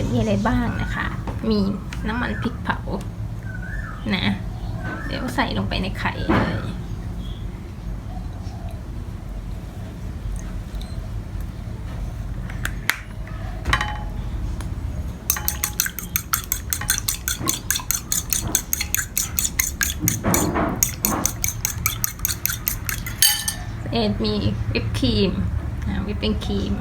ยมีอะไรบ้างนะคะ มีน้ำมันพริกเผา นะ เดี๋ยวใส่ลงไปในไข่เลยเอ็ดมีวิปครีมอ่าวิปปิ้งครีม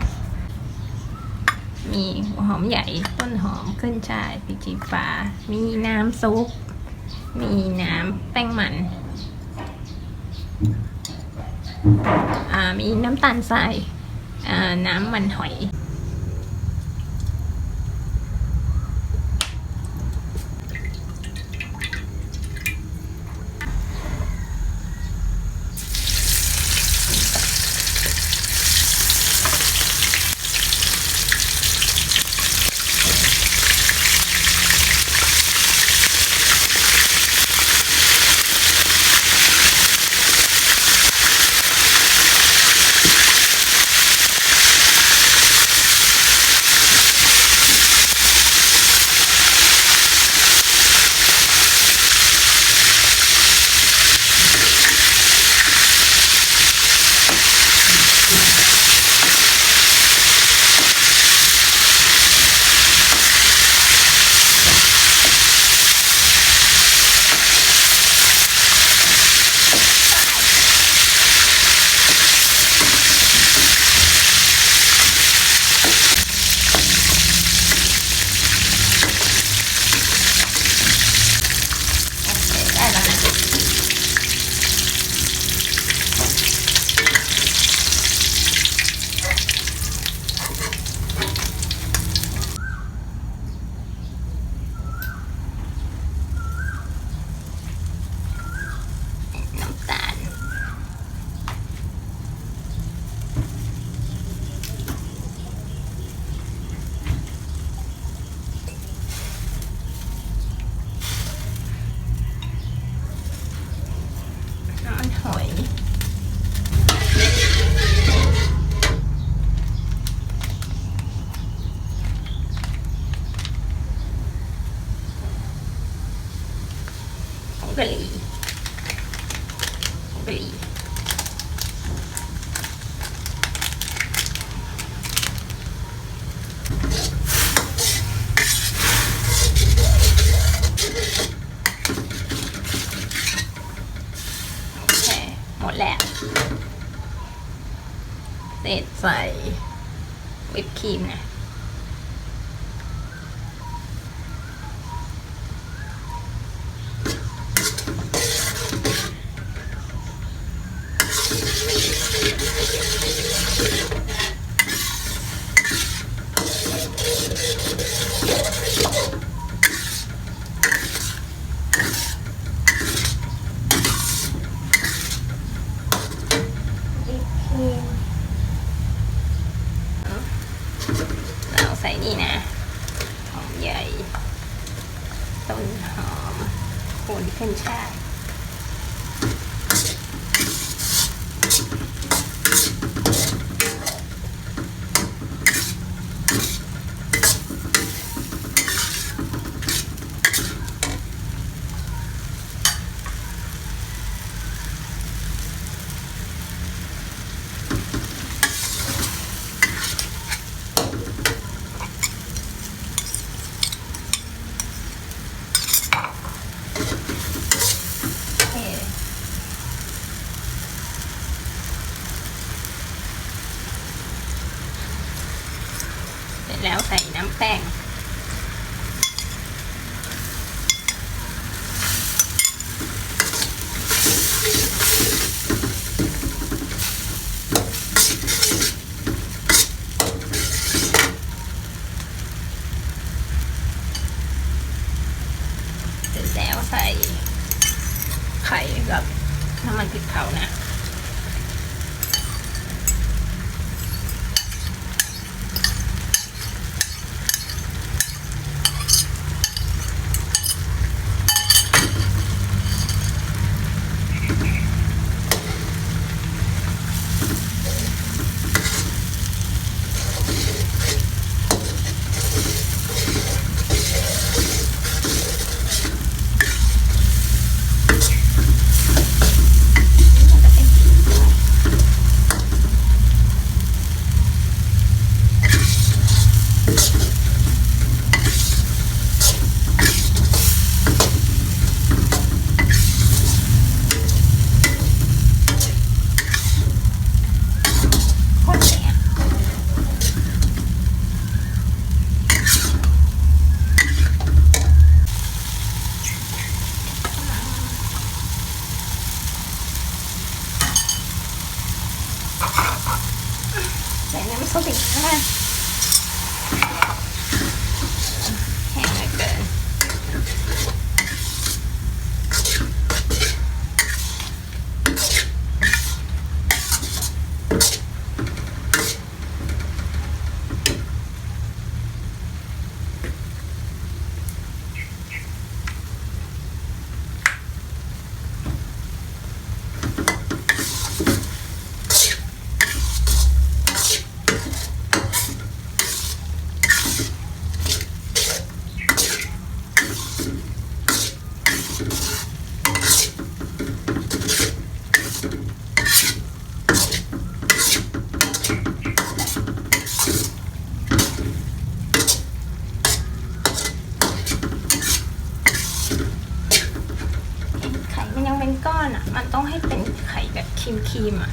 มีหัวหอมใหญ่ต้นหอมขึ้นช่ายพริกจีฟ้า มีน้ำซุป มีน้ำแป้งมันอ่ามีน้ำตาลทรายอ่าน้ำมันหอย กะหรี่กะหรี่โอเคหมดแล้วเสร็จใส่วิปครีมนะ เราใส่ นี่นะหอมใหญ่ ต้นหอมโคนขึ้นช่าย ร็จแล้วใส่น้ำแป้งเสร็จแล้วใส่ไข่กับน้ำมันพริกเผานะ ใส่น้ำซุปอีกนะแห้งเหลือเกิน ไข่มันยังเป็นก้อนอะ มันต้อง ให้เป็นไข่แบบครีมครีมๆอะ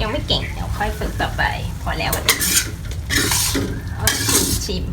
ยังไม่เก่งเดี๋ยวค่อยฝึกต่อไป พอแล้ววันนี้เอาชิมชิม